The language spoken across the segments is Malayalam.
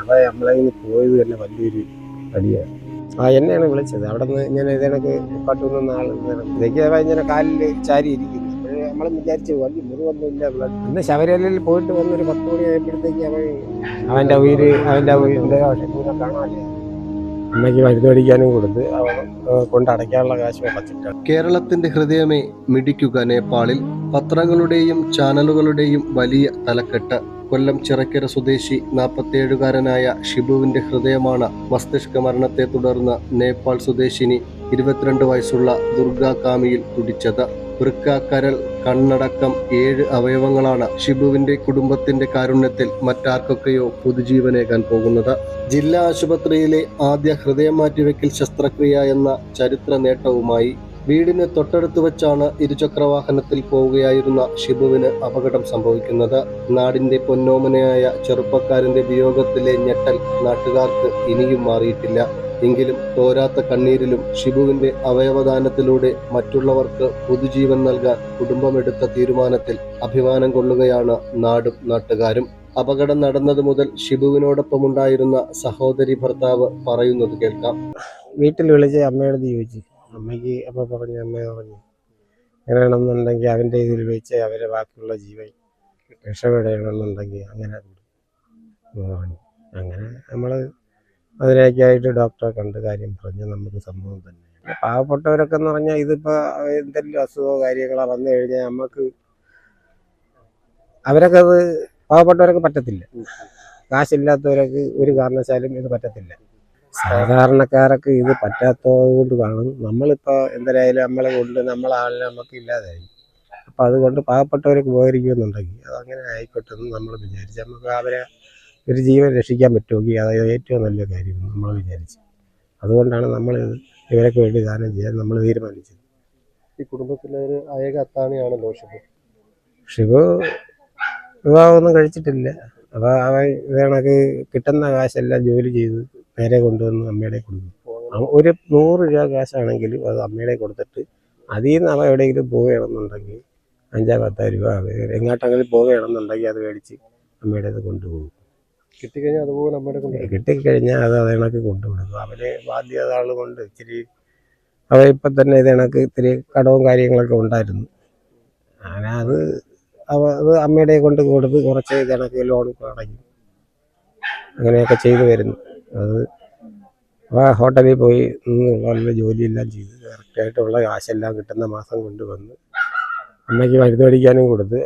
അവ നമ്മളെ കയ്യിൽ നിന്ന് പോയത് തന്നെ വലിയൊരു അടിയാണ് ആ എന്നെയാണ് വിളിച്ചത്. അവിടെ നിന്ന് ഇങ്ങനെ ഇതേണക്ക് പട്ടുന്ന ആൾ ഇതൊക്കെ ഇങ്ങനെ കാലിൽ ചാരി ഇരിക്കുന്നു. അപ്പോഴേ നമ്മൾ വിചാരിച്ചു വലിയ മുറിവൊന്നും ഇല്ല അന്ന് ശബരിമലയിൽ പോയിട്ട് വന്നൊരു പത്ത് മണി ആയപ്പോഴത്തേക്ക് അവൻ അവന്റെ ഉയിര് അവന്റെ ഉയിരിന്റെ ഷെഡ്യൂലെ കാണാനില്ല അമ്മയ്ക്ക് മരുന്ന് മേടിക്കാനും കൊടുത്ത് അവൻ കൊണ്ടടയ്ക്കാനുള്ള കാശ് കേരളത്തിന്റെ ഹൃദയമേ മിടിക്കുക നേപ്പാളിൽ. പത്രങ്ങളുടെയും ചാനലുകളുടെയും വലിയ തലക്കെട്ട്. കൊല്ലം ചിറക്കര സ്വദേശി നാൽപ്പത്തിയേഴുകാരനായ ഷിബുവിന്റെ ഹൃദയമാണ് മസ്തിഷ്ക മരണത്തെ തുടർന്ന് നേപ്പാൾ സ്വദേശിനി ഇരുപത്തിരണ്ട് വയസ്സുള്ള ദുർഗാ കാമിയിൽ തുടിച്ചത് വൃക്ക കരൾ കണ്ണടക്കം ഏഴ് അവയവങ്ങളാണ് ഷിബുവിന്റെ കുടുംബത്തിന്റെ കാരുണ്യത്തിൽ മറ്റാർക്കൊക്കെയോ പുതുജീവനേകാൻ പോകുന്നത്. ജില്ലാ ആശുപത്രിയിലെ ആദ്യ ഹൃദയം മാറ്റിവെക്കൽ ശസ്ത്രക്രിയ എന്ന ചരിത്ര നേട്ടവുമായി വീടിന് തൊട്ടടുത്ത് വെച്ചാണ് ഇരുചക്രവാഹനത്തിൽ പോവുകയായിരുന്ന ഷിബുവിന് അപകടം സംഭവിക്കുന്നത്. നാടിന്റെ പൊന്നോമനയായ ചെറുപ്പക്കാരന്റെ വിയോഗത്തിലെ ഞെട്ടൽ നാട്ടുകാർക്ക് ഇനിയും മാറിയിട്ടില്ല. എങ്കിലും തോരാത്ത കണ്ണീരിലും ഷിബുവിന്റെ അവയവദാനത്തിലൂടെ മറ്റുള്ളവർക്ക് പുതുജീവൻ നൽകാൻ കുടുംബമെടുത്ത തീരുമാനത്തിൽ അഭിമാനം കൊള്ളുകയാണ് നാടും നാട്ടുകാരും. അപകടം നടന്നത് മുതൽ ഷിബുവിനോടൊപ്പമുണ്ടായിരുന്ന സഹോദരി ഭർത്താവ് പറയുന്നത് കേൾക്കാം. വീട്ടിൽ വിളിച്ച് അമ്മയോട് ചോദിച്ചു അമ്മയ്ക്ക് അപ്പോൾ പറഞ്ഞു അമ്മ പറഞ്ഞു. എങ്ങനെയാണെന്നുണ്ടെങ്കിൽ അവന്റെ ഇതിൽ വെച്ച് അവരെ ബാക്കിയുള്ള ജീവൻ രക്ഷപ്പെടണമെന്നുണ്ടെങ്കിൽ അങ്ങനെ പറഞ്ഞു. അങ്ങനെ നമ്മൾ അതിനൊക്കെയായിട്ട് ഡോക്ടറെ കണ്ട് കാര്യം പറഞ്ഞു നമുക്ക് സംഭവം തന്നെ. പാവപ്പെട്ടവരൊക്കെ എന്ന് പറഞ്ഞാൽ ഇതിപ്പോൾ എന്തെങ്കിലും അസുഖമോ കാര്യങ്ങളോ വന്നു കഴിഞ്ഞാൽ നമുക്ക് അവരൊക്കെ അത് പാവപ്പെട്ടവരൊക്കെ പറ്റത്തില്ല. കാശില്ലാത്തവരൊക്കെ ഒരു കാരണവശാലും ഇത് പറ്റത്തില്ല. സാധാരണക്കാരൊക്കെ ഇത് പറ്റാത്തത് കൊണ്ട് കാണും. നമ്മളിപ്പോൾ എന്തായാലും നമ്മളെ കൊണ്ട് നമ്മളെ ആളിനെ നമുക്ക് ഇല്ലാതായി. അപ്പം അതുകൊണ്ട് പാവപ്പെട്ടവരൊക്കെ ഉപകരിക്കുമെന്നുണ്ടെങ്കിൽ അതങ്ങനെ ആയിക്കോട്ടെന്ന് നമ്മൾ വിചാരിച്ച്. നമുക്ക് അവരെ ഒരു ജീവൻ രക്ഷിക്കാൻ പറ്റുമെങ്കിൽ അത് ഏറ്റവും നല്ല കാര്യം നമ്മൾ വിചാരിച്ചു. അതുകൊണ്ടാണ് നമ്മൾ ഇവരൊക്കെ വേണ്ടി ദാനം ചെയ്യാൻ നമ്മൾ തീരുമാനിച്ചത്. ഈ കുടുംബത്തിലെ ഒരു ഏക അത്താണിയാണല്ലോ ഷിബു ഷിബു വിവാഹമൊന്നും കഴിച്ചിട്ടില്ല. അപ്പോൾ അവൻ വേണക്ക് കിട്ടുന്ന കാശെല്ലാം ജോലി ചെയ്ത് നേരെ കൊണ്ടുവന്ന് അമ്മയുടെ കൊടുക്കും. ഒരു നൂറ് രൂപ കാശാണെങ്കിലും അത് അമ്മയുടെ കൊടുത്തിട്ട് അതിൽ നിന്ന് അവ എവിടെയെങ്കിലും പോവുകയാണെന്നുണ്ടെങ്കിൽ അഞ്ചാ പത്താ രൂപ എങ്ങോട്ടെങ്കിലും പോവുകയാണെന്നുണ്ടെങ്കിൽ അത് മേടിച്ച് അമ്മയുടെ അത് കൊണ്ടുപോകും. കിട്ടിക്കഴിഞ്ഞാൽ അതുപോലെ അമ്മയുടെ കൊണ്ട് കിട്ടിക്കഴിഞ്ഞാൽ അത് അതേണക്ക് കൊണ്ടുപോകും അവന് ബാധ്യത കൊണ്ട് ഇച്ചിരി അവ ഇപ്പം തന്നെ ഇതേണക്ക് ഇത്തിരി കടവും കാര്യങ്ങളൊക്കെ ഉണ്ടായിരുന്നു. അങ്ങനെ അത് അത് അമ്മയുടെ കൊണ്ട് കൊടുത്ത് കുറച്ച് കണക്ക് ലോൺ അടയ്ക്കും അങ്ങനെയൊക്കെ ചെയ്തു വരുന്നു. അത് ആ ഹോട്ടലിൽ പോയി നല്ല ജോലിയെല്ലാം ചെയ്ത് കറക്റ്റായിട്ടുള്ള കാശെല്ലാം കിട്ടുന്ന മാസം കൊണ്ടുവന്ന് അമ്മയ്ക്ക് മരുന്ന് മേടിക്കാനും കൊടുത്ത്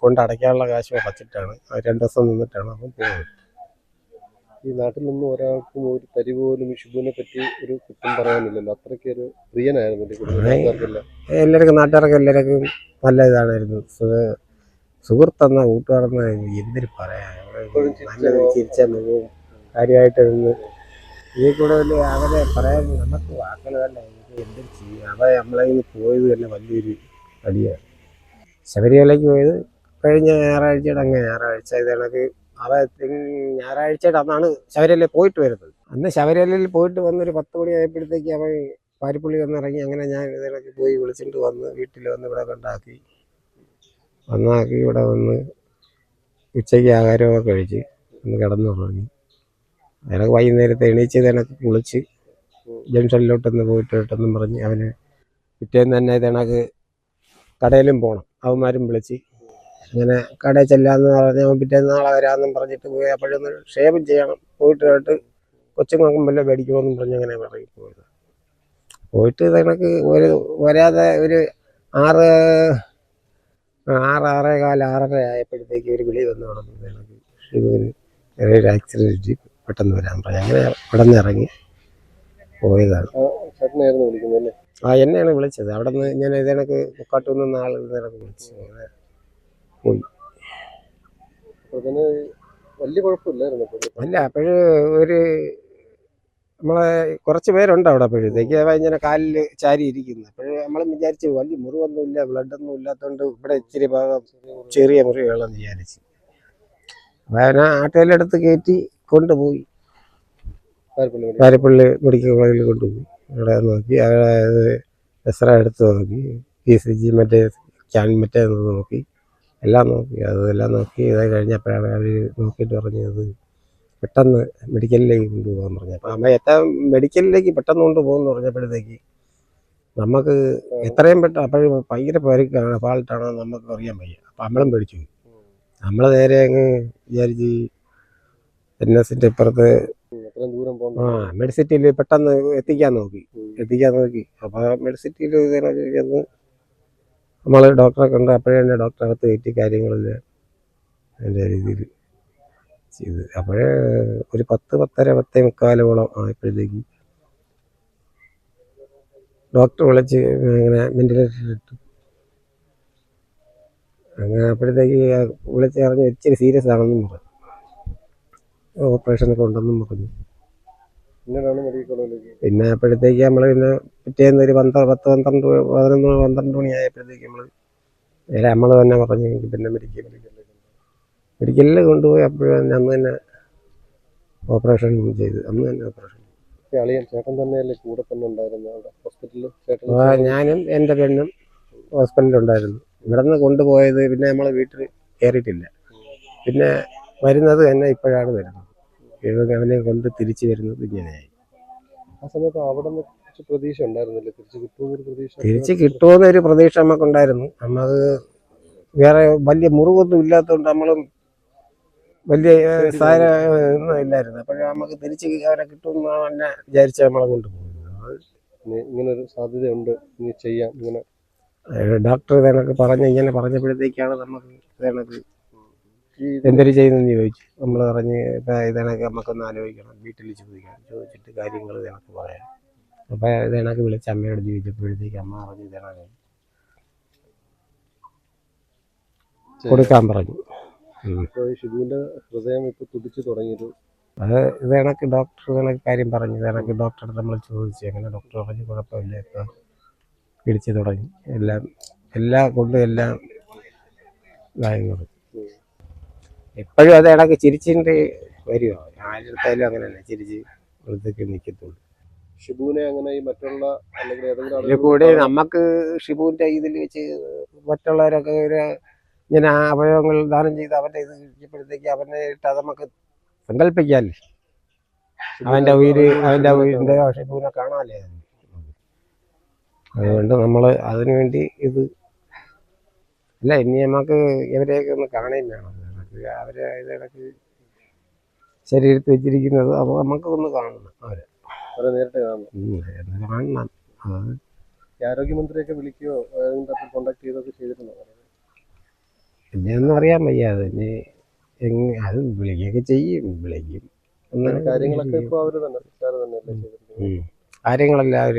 കൊണ്ട് അടയ്ക്കാനുള്ള കാശ് അടച്ചിട്ടാണ് രണ്ട് ദിവസം നിന്നിട്ടാണ് അവൻ പോകുന്നത് ഈ നാട്ടിൽ നിന്നും ഒരാൾക്കും ഒരു തരി പോലും ഷിബുവിനെ പറ്റി ഒരു കുറ്റം പറയാനില്ലല്ലോ. അത്രയ്ക്ക് ഒരു പ്രിയനായിരുന്നു എല്ലാവർക്കും നാട്ടുകാർക്ക് എല്ലാവർക്കും നല്ല ഇതാണായിരുന്നു. സുഹൃത്തെന്ന കൂട്ടുകാരെന്ന എന്തിന് പറയാം നല്ല ചിരിച്ച മുഖവും കാര്യമായിട്ട് ഇതിൽ കൂടെ വലിയ അവരെ പറയാൻ നമുക്ക് വാക്കുകളല്ല എന്തും എന്തൊരു ചെയ്യും? അവ നമ്മളെ നിന്ന് പോയത് തന്നെ വലിയൊരു അടിയാണ്. ശബരിമലയ്ക്ക് പോയത് കഴിഞ്ഞ ഞായറാഴ്ചയുടെ അങ്ങ് ഞായറാഴ്ച. ഇത് കണക്ക് അവ ഞായറാഴ്ച അന്നാണ് ശബരിയിൽ പോയിട്ട് വരുന്നത്. അന്ന് ശബരിമലയിൽ പോയിട്ട് വന്നൊരു പത്ത് മണി ആയപ്പോഴത്തേക്ക് അവൻ പാരിപ്പള്ളി വന്നിറങ്ങി. അങ്ങനെ ഞാൻ ഇതിലൊക്കെ പോയി വിളിച്ചിട്ട് വന്ന് വീട്ടിൽ വന്ന് ഇവിടെ കണ്ടാക്കി. വന്നാക്കി ഇവിടെ വന്ന് ഉച്ചയ്ക്ക് ആഹാരമൊക്കെ കഴിച്ച് ഒന്ന് കിടന്നുറങ്ങി. അതിനൊക്കെ വൈകുന്നേരത്തെ എണീച്ച് ഇതിനൊക്കെ കുളിച്ച് ജംഗ്ഷനിലോട്ടൊന്ന് പോയിട്ട് ഇട്ടെന്നും പറഞ്ഞ് അവന് പിറ്റേന്ന് തന്നെ ഇതിനക്ക് കടയിലും പോകണം അവന്മാരും വിളിച്ച് അങ്ങനെ കടയിൽ ചെല്ലാന്ന് പറഞ്ഞ് പിറ്റേന്ന് നാളെ വരാമെന്നും പറഞ്ഞിട്ട് പോയി. അപ്പോഴൊന്ന് ക്ഷേമം ചെയ്യണം. പോയിട്ട് കൊച്ചുങ്ങൾക്കും വല്ല മേടിക്കുമെന്നും പറഞ്ഞ് അങ്ങനെ പറയും പോയത്. പോയിട്ട് കണക്ക് ഒരു വരാതെ ഒരു ആറ് ആറ് ആറേ കാല ആറര ആയപ്പോഴത്തേക്ക് ഒരു വിളി വന്ന് കാണുന്നത് ഒരു ആക്സിഡന്റ് പെട്ടെന്ന് വരാൻ പറഞ്ഞു. അങ്ങനെ ഇവിടെ നിന്ന് ഇറങ്ങി പോയതാണ് ആ എന്നെയാണ് വിളിച്ചത്. അവിടെ നിന്ന് ഞാൻ ഇതണക്ക് മുക്കാട്ടു നിന്ന് ആൾ വിളിച്ചു അതിന് വലിയ കുഴപ്പമില്ലായിരുന്നു അല്ല അപ്പോഴ് ഒരു നമ്മളെ കുറച്ച് പേരുണ്ട് അവിടെ അപ്പോഴത്തേക്ക്. ഇങ്ങനെ കാലിൽ ചാരി ഇരിക്കുന്നു. അപ്പോഴ് നമ്മൾ വിചാരിച്ചു വലിയ മുറിവൊന്നും ഇല്ല ബ്ലഡൊന്നും ഇല്ലാത്തതുകൊണ്ട് ഇവിടെ ഇച്ചിരി ഭാഗം ചെറിയ മുറിവുകളെന്ന് വിചാരിച്ചു. അപ്പം അവനെ ആട്ടയിലെടുത്ത് കയറ്റി കൊണ്ടുപോയി. പാരപ്പള്ളി മെഡിക്കൽ കോളേജിൽ കൊണ്ടുപോയി. അവിടെ നോക്കി അവിടെ എക്സ്റേ എടുത്ത് നോക്കി പി സി ജി മറ്റേ സ്കാൻ മറ്റേ നോക്കി. എല്ലാം നോക്കി അതെല്ലാം നോക്കി ഇതായി കഴിഞ്ഞപ്പോഴാണ് അവർ നോക്കിയിട്ട് പറഞ്ഞത് പെട്ടെന്ന് മെഡിക്കലിലേക്ക് കൊണ്ടുപോകാൻ പറഞ്ഞു. അപ്പോൾ അമ്മ എത്താൻ മെഡിക്കലിലേക്ക് പെട്ടെന്ന് കൊണ്ടുപോകുമെന്ന് പറഞ്ഞപ്പോഴത്തേക്ക് നമുക്ക് എത്രയും പെട്ടെന്ന് അപ്പോഴും ഭയങ്കര പരിക്കാണ് ഫാൾട്ടാണോ നമുക്ക് അറിയാൻ വയ്യ. അപ്പം നമ്മളും പേടിച്ചു നമ്മൾ നേരെ അങ്ങ് വിചാരിച്ച് എൻ എസിന്റെ ഇപ്പുറത്ത് ആ മെഡിസിറ്റിയിൽ പെട്ടെന്ന് എത്തിക്കാൻ നോക്കി എത്തിക്കാൻ നോക്കി. അപ്പോൾ മെഡിസിറ്റിയിൽ ചെന്ന് നമ്മൾ ഡോക്ടറെ കണ്ട് അപ്പോഴേ തന്നെ ഡോക്ടറകത്ത് കയറ്റി കാര്യങ്ങളില്ല എന്റെ രീതിയിൽ ചെയ്ത്. അപ്പോഴേ ഒരു പത്ത് പത്തര പത്തേ മുക്കാലോളം ആയപ്പോഴത്തേക്ക് ഡോക്ടർ വിളിച്ച് ഇങ്ങനെ വെന്റിലേറ്ററിൽ ഇട്ടു അങ്ങനെ അപ്പോഴത്തേക്ക് വിളിച്ച് അറിഞ്ഞ് ഇച്ചിരി സീരിയസ് ആണെന്നും പറഞ്ഞു. ഓപ്പറേഷനൊക്കെ ഉണ്ടെന്നും പറഞ്ഞു. പിന്നെ അപ്പോഴത്തേക്ക് നമ്മൾ പിന്നെ പിറ്റേന്ന് ഒരു പന്ത്ര പത്ത് പന്ത്രണ്ട് പതിനൊന്ന് പന്ത്രണ്ട് മണി ആയപ്പോഴത്തേക്ക് നമ്മൾ നേരെ നമ്മൾ തന്നെ പറഞ്ഞു "എനിക്ക് പിന്നെ മെഡിക്കൽ മെഡിക്കലിൽ കൊണ്ടുപോയി അപ്പോഴും അന്ന് തന്നെ ഓപ്പറേഷൻ ചെയ്ത് അന്ന് തന്നെ ഓപ്പറേഷൻ ഈ അളിയൻ ചേട്ടൻ തന്നെയല്ലേ കൂടെ തന്നെ ഉണ്ടായിരുന്നു അവിടെ ഹോസ്പിറ്റലിൽ ചേട്ടൻ അപ്പോൾ ഞാനും എന്റെ പെണ്ണും ഹോസ്പിറ്റലിലുണ്ടായിരുന്നു ഇവിടെ നിന്ന് കൊണ്ടുപോയത് പിന്നെ നമ്മൾ വീട്ടിൽ കയറിയിട്ടില്ല. പിന്നെ വരുന്നത് തന്നെ ഇപ്പോഴാണ് വരുന്നത്. അവനെ കൊണ്ട് തിരിച്ചു വരുന്നത് ഇങ്ങനെയായി. ആ സമയത്ത് അവിടെ നിന്ന് കുറച്ച് പ്രതീക്ഷ ഉണ്ടായിരുന്നില്ലേ. തിരിച്ച് കിട്ടുമെന്നൊരു പ്രതീക്ഷ തിരിച്ച് കിട്ടുമെന്നൊരു പ്രതീക്ഷ നമുക്കുണ്ടായിരുന്നു. നമുക്ക് വേറെ വലിയ മുറിവൊന്നും ഇല്ലാത്തതുകൊണ്ട് നമ്മളും വലിയ സാര ഒന്നും ഇല്ലായിരുന്നു. അപ്പോഴേ നമുക്ക് തിരിച്ച് അവരെ കിട്ടുമെന്നാണ് തന്നെ വിചാരിച്ച് നമ്മളെ കൊണ്ടുപോകുന്നത് ഇങ്ങനൊരു സാധ്യതയുണ്ട്. ഇനി ചെയ്യാം. ഇങ്ങനെ. ഡോക്ടർ ഇതേണക്ക് പറഞ്ഞ് ഇങ്ങനെ പറഞ്ഞപ്പോഴത്തേക്കാണ് നമുക്ക് ഇതേണക്ക് എന്തൊരു ചെയ്യുന്നതെന്ന് ചോദിച്ചു. നമ്മൾ പറഞ്ഞ് ഇപ്പം ഇതേണക്ക് നമുക്കൊന്ന് ആലോചിക്കണം. വീട്ടിൽ ചോദിക്കണം ചോദിച്ചിട്ട് കാര്യങ്ങൾ ഇതേണക്ക് പറയാം. അപ്പം ഇതേണക്ക് വിളിച്ച് അമ്മയോട് ചോദിച്ചപ്പോഴത്തേക്ക് അമ്മ പറഞ്ഞു ഇതേണക്ക് കൊടുക്കാൻ പറഞ്ഞു. ഷിബുവിന്റെ ഹൃദയം ഇപ്പോൾ തുടിച്ചു തുടങ്ങിയത്. അത് ഇതേണക്ക് ഡോക്ടറുകളെ കാര്യം പറഞ്ഞു. ഇതേണക്ക് ഡോക്ടറെ നമ്മൾ ചോദിച്ചു. അങ്ങനെ ഡോക്ടർ പറഞ്ഞു കുഴപ്പമില്ല ഇപ്പം പിടിച്ചു തുടങ്ങി. എല്ലാം എല്ലാ കൊണ്ടും എല്ലാം ഇതായി തുടങ്ങി. എപ്പോഴും അത് ഇടയ്ക്ക് ചിരിച്ചിട്ട് വരുമോ ആരെടുത്തായാലും അങ്ങനെ തന്നെ ചിരിച്ച് വൃത്തിക്ക് നിൽക്കത്തുള്ളൂ ഷിബുവിനെ അങ്ങനെ ഈ മറ്റുള്ള അല്ലെങ്കിൽ ഏതെങ്കിലും കൂടെ നമുക്ക് ഷിബുവിന്റെ ഇതിൽ വെച്ച് മറ്റുള്ളവരൊക്കെ ഒരു ഇങ്ങനെ അവയവങ്ങൾ ദാനം ചെയ്ത് അവന്റെ ഇത് കഴിച്ചപ്പോഴത്തേക്ക് അവനെ ഇട്ട് അത് നമുക്ക് സങ്കല്പിക്കാല്ലേ? അവന്റെ ഉയിര് അവന്റെ ഉയിരിന്റെ ഷിബുവിനെ കാണാല്ലേ? അതുകൊണ്ട് നമ്മൾ അതിനു വേണ്ടി ഇത് അല്ല ഇനി നമുക്ക് ഇവരെയൊക്കെ ഒന്ന് കാണുകയും വേണം. അവരെ ഇത് ശരീരത്തിൽ വെച്ചിരിക്കുന്നത് അപ്പോൾ നമുക്കൊന്ന് കാണണം അവരെ. അവരെ നേരിട്ട് കാണണം. ആരോഗ്യമന്ത്രിയൊക്കെ വിളിക്കുകയോ കോണ്ടാക്ട് ചെയ്തൊക്കെ ചെയ്തിട്ടുണ്ടോ? പിന്നെ അറിയാൻ വയ്യ. അത് ഇനി എങ് അത് വിളിക്കുകയൊക്കെ ചെയ്യും വിളിക്കും. കാര്യങ്ങളൊക്കെ ഇപ്പോൾ അവർ തന്നെ സർക്കാർ തന്നെയല്ലേ കാര്യങ്ങളെല്ലാം അവർ